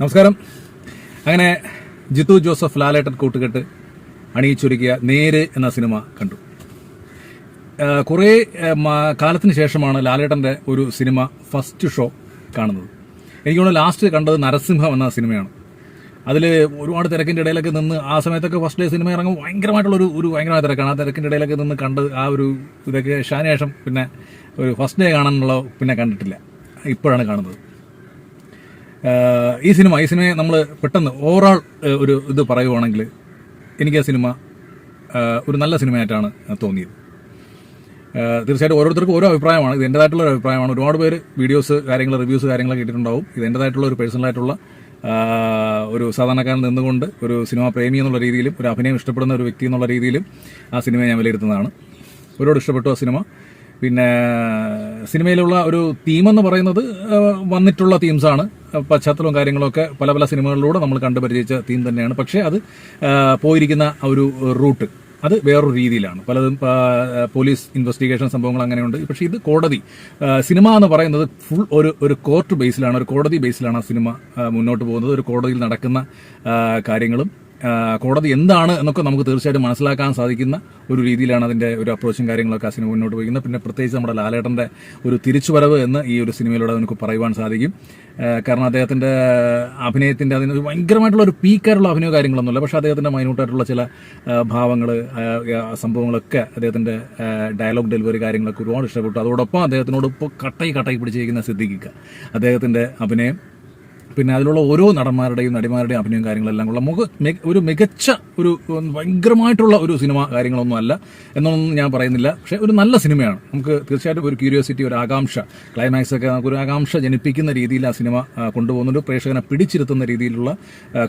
നമസ്കാരം. അങ്ങനെ ജിത്തു ജോസഫ് ലാലേട്ടൻ കൂട്ടുകെട്ട് അണിയിച്ചൊരുക്കിയ നേര് എന്ന സിനിമ കണ്ടു. കുറേ കാലത്തിന് ശേഷമാണ് ലാലേട്ടന്റെ ഒരു സിനിമ ഫസ്റ്റ് ഷോ കാണുന്നത്. എനിക്ക് ലാസ്റ്റ് കണ്ടത് നരസിംഹം എന്ന സിനിമയാണ്. അതിൽ ഒരുപാട് തിരക്കിന്റെ ഇടയിലൊക്കെ നിന്ന് ആ സമയത്തൊക്കെ ഫസ്റ്റ് ഡേ സിനിമ ഇറങ്ങുമ്പോൾ ഭയങ്കരമായിട്ടുള്ള ഒരു ഭയങ്കരമായ തിരക്കാണ്. ആ തിരക്കിന്റെ ഇടയിലൊക്കെ നിന്ന് കണ്ട് ആ ഒരു ഇതൊക്കെ ശേഷം പിന്നെ ഒരു ഫസ്റ്റ് ഡേ കാണാനുള്ള പിന്നെ കണ്ടിട്ടില്ല. ഇപ്പോഴാണ് കാണുന്നത്. ഈ സിനിമ ഈ സിനിമയെ നമ്മൾ പെട്ടെന്ന് ഓവറോൾ ഒരു ഇത് പറയുവാണെങ്കിൽ എനിക്ക് ആ സിനിമ ഒരു നല്ല സിനിമയായിട്ടാണ് തോന്നിയത്. തീർച്ചയായിട്ടും ഓരോരുത്തർക്കും ഓരോ അഭിപ്രായമാണ്. ഇത് എന്റെതായിട്ടുള്ള ഒരു അഭിപ്രായമാണ്. ഒരുപാട് പേര് വീഡിയോസ് കാര്യങ്ങൾ റിവ്യൂസ് കാര്യങ്ങളൊക്കെ ഇട്ടിട്ടുണ്ടാവും. ഇത് എന്റെതായിട്ടുള്ള ഒരു പേഴ്സണലായിട്ടുള്ള ഒരു സാധാരണക്കാരൻ നിന്നുകൊണ്ട് ഒരു സിനിമ പ്രേമി എന്നുള്ള രീതിയിലും ഒരു അഭിനയം ഇഷ്ടപ്പെടുന്ന ഒരു വ്യക്തി എന്നുള്ള രീതിയിലും ആ സിനിമയെ ഞാൻ വിലയിരുത്തുന്നതാണ്. ഒരുപാട് ഇഷ്ടപ്പെട്ടു ആ സിനിമ. പിന്നെ സിനിമയിലുള്ള ഒരു തീമെന്ന് പറയുന്നത് വന്നിട്ടുള്ള തീംസാണ് പശ്ചാത്തലവും കാര്യങ്ങളൊക്കെ പല പല സിനിമകളിലൂടെ നമ്മൾ കണ്ടുപരിചയിച്ച തീം തന്നെയാണ്. പക്ഷേ അത് പോയിരിക്കുന്ന ഒരു റൂട്ട് അത് വേറൊരു രീതിയിലാണ്. പലതും പോലീസ് ഇൻവെസ്റ്റിഗേഷൻ സംഭവങ്ങൾ അങ്ങനെയുണ്ട്. പക്ഷേ ഇത് കോടതി സിനിമ എന്ന് പറയുന്നത് ഫുൾ ഒരു ഒരു കോർട്ട് ബേസിലാണ് ഒരു കോടതി ബേസിലാണ് ആ സിനിമ മുന്നോട്ട് പോകുന്നത്. ഒരു കോടതിയിൽ നടക്കുന്ന കാര്യങ്ങളും കോടതി എന്താണ് എന്നൊക്കെ നമുക്ക് തീർച്ചയായിട്ടും മനസ്സിലാക്കാൻ സാധിക്കുന്ന ഒരു രീതിയിലാണ് അതിന്റെ ഒരു അപ്രോച്ചും കാര്യങ്ങളൊക്കെ ആ സിനിമ മുന്നോട്ട് പോകുന്നത് പിന്നെ പ്രത്യേകിച്ച് നമ്മുടെ ലാലേട്ടന്റെ ഒരു തിരിച്ചുവരവ് എന്ന് ഈ ഒരു സിനിമയിലൂടെ നമുക്ക് പറയുവാൻ സാധിക്കും. കാരണം അദ്ദേഹത്തിന്റെ അഭിനയത്തിന്റെ അതിന് ഭയങ്കരമായിട്ടുള്ള ഒരു പീക്കായിട്ടുള്ള അഭിനയ കാര്യങ്ങളൊന്നുമില്ല. പക്ഷേ അദ്ദേഹത്തിന്റെ മൈന്യൂട്ടായിട്ടുള്ള ചില ഭാവങ്ങൾ സംഭവങ്ങളൊക്കെ അദ്ദേഹത്തിന്റെ ഡയലോഗ് ഡെലിവറി കാര്യങ്ങളൊക്കെ ഒരുപാട് ഇഷ്ടപ്പെട്ടു. അതോടൊപ്പം അദ്ദേഹത്തിനോട് ഇപ്പോൾ കട്ടയി കട്ടയി പിടിച്ചിരിക്കുന്ന സിദ്ദിഖിക്ക അദ്ദേഹത്തിന്റെ അഭിനയം പിന്നെ അതിലുള്ള ഓരോ നടന്മാരുടെയും നടിമാരുടെയും അഭിനയം കാര്യങ്ങളെല്ലാം കൂടെ മുഖ ഒരു മികച്ച ഒരു ഭയങ്കരമായിട്ടുള്ള ഒരു സിനിമ കാര്യങ്ങളൊന്നും അല്ല എന്നൊന്നും ഞാൻ പറയുന്നില്ല. പക്ഷേ ഒരു നല്ല സിനിമയാണ്. നമുക്ക് തീർച്ചയായിട്ടും ഒരു ക്യൂരിയോസിറ്റി ഒരു ആകാംക്ഷ ക്ലൈമാക്സ് ഒക്കെ നമുക്ക് ഒരു ആകാംക്ഷ ജനിപ്പിക്കുന്ന രീതിയിൽ ആ സിനിമ കൊണ്ടുപോകുന്നുണ്ട്. പ്രേക്ഷകനെ പിടിച്ചിരുത്തുന്ന രീതിയിലുള്ള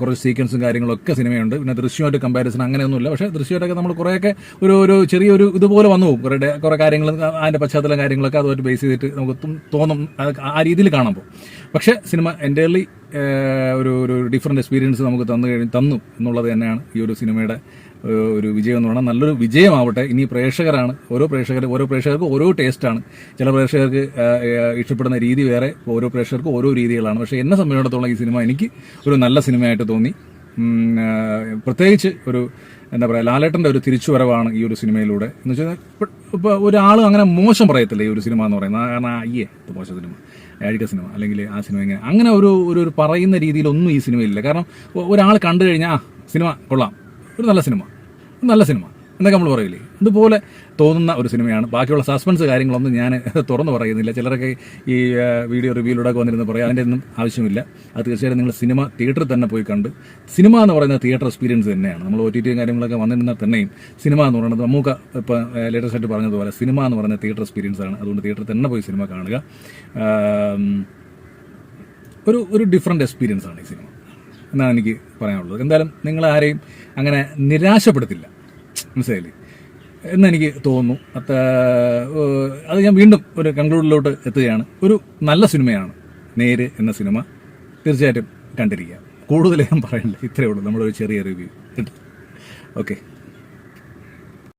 കുറച്ച് സീക്വൻസും കാര്യങ്ങളൊക്കെ സിനിമയുണ്ട്. പിന്നെ ദൃശ്യമായിട്ട് കമ്പാരിസൺ അങ്ങനെയൊന്നുമില്ല. പക്ഷേ ദൃശ്യമായിട്ടൊക്കെ നമ്മൾ കുറേയൊക്കെ ഒരു ഒരു ചെറിയൊരു ഇതുപോലെ വന്നു പോകും. കുറേ കുറേ കാര്യങ്ങൾ അതിന്റെ പശ്ചാത്തലം കാര്യങ്ങളൊക്കെ അതുമായിട്ട് ബേസ് ചെയ്തിട്ട് നമുക്ക് തോന്നും. ആ രീതിയിൽ കാണുമ്പോൾ പക്ഷേ സിനിമ എന്റയർലി ഒരു ഒരു ഡിഫറെന്റ് എക്സ്പീരിയൻസ് നമുക്ക് തന്നു കഴിഞ്ഞ് തന്നു എന്നുള്ളത് തന്നെയാണ് ഈ ഒരു സിനിമയുടെ ഒരു വിജയം എന്ന് പറഞ്ഞാൽ നല്ലൊരു വിജയമാവട്ടെ. ഇനി പ്രേക്ഷകരാണ് ഓരോ പ്രേക്ഷകർ ഓരോ പ്രേക്ഷകർക്ക് ഓരോ ടേസ്റ്റാണ് ചില പ്രേക്ഷകർക്ക് ഇഷ്ടപ്പെടുന്ന രീതി വേറെ ഓരോ പ്രേക്ഷകർക്ക് ഓരോ രീതികളാണ്. പക്ഷേ എന്നെ സംബന്ധിച്ചിടത്തോളം ഈ സിനിമ എനിക്ക് ഒരു നല്ല സിനിമയായിട്ട് തോന്നി. പ്രത്യേകിച്ച് ഒരു എന്താ പറയുക ലാലേട്ടന്റെ ഒരു തിരിച്ചുവരവാണ് ഈ ഒരു സിനിമയിലൂടെ. എന്ന് വെച്ചാൽ ഇപ്പോൾ ഒരാൾ അങ്ങനെ മോശം പറയത്തില്ല ഈ ഒരു സിനിമ എന്ന് പറയുന്നത്. കാരണം അയ്യേ മോശം സിനിമ. അഴിക സിനിമ. അല്ലെങ്കിൽ ആ സിനിമ ഇങ്ങനെ. അങ്ങനെ ഒരു ഒരു ഒരു പറയുന്ന രീതിയിലൊന്നും ഈ സിനിമയില്ല കാരണം ഒരാൾ കണ്ടു കഴിഞ്ഞാൽ ആ സിനിമ കൊള്ളാം. ഒരു നല്ല സിനിമ. നല്ല സിനിമ. എന്നൊക്കെ നമ്മൾ പറയില്ലേ? ഇതുപോലെ തോന്നുന്ന ഒരു സിനിമയാണ്. ബാക്കിയുള്ള സസ്പെൻസ് കാര്യങ്ങളൊന്നും ഞാൻ തുറന്നു പറയുന്നില്ല. ചിലരൊക്കെ ഈ വീഡിയോ റിവ്യൂയിലൂടെ വന്നിരുന്ന് പറയാം അതിന്റെ ഒന്നും ആവശ്യമില്ല. അത് തീർച്ചയായിട്ടും നിങ്ങൾ സിനിമ തിയേറ്ററിൽ തന്നെ പോയി കണ്ട് സിനിമ എന്ന് പറയുന്നത് തിയേറ്റർ എക്സ്പീരിയൻസ് തന്നെയാണ്. നമ്മൾ ഒ ടി ടിയും കാര്യങ്ങളൊക്കെ വന്നിരുന്നാൽ തന്നെയും സിനിമ എന്ന് പറയുന്നത് നമുക്ക് ഇപ്പോൾ ലേറ്റസ്റ്റ് ആയിട്ട് പറഞ്ഞതുപോലെ സിനിമ എന്ന് പറയുന്നത് തിയേറ്റർ എക്സ്പീരിയൻസ് ആണ്. അതുകൊണ്ട് തിയേറ്ററിൽ തന്നെ പോയി സിനിമ കാണുക. ഒരു ഒരു ഡിഫറെന്റ് എക്സ്പീരിയൻസ് ആണ് ഈ സിനിമ എന്നാണ് എനിക്ക് പറയാനുള്ളത്. എന്തായാലും നിങ്ങൾ ആരെയും അങ്ങനെ നിരാശപ്പെടുത്തില്ല. മനസ്സിലായില്ലേ? എന്നെനിക്ക് തോന്നുന്നു. അത് അത് ഞാൻ വീണ്ടും ഒരു കൺക്ലൂഡിലോട്ട് എത്തുകയാണ്. ഒരു നല്ല സിനിമയാണ് നേര് എന്ന സിനിമ. തീർച്ചയായിട്ടും കണ്ടിരിക്കുക കൂടുതൽ ഞാൻ പറയണ്ട ഇത്രയേ ഉള്ളൂ. നമ്മളൊരു ചെറിയ റിവ്യൂ ഓക്കെ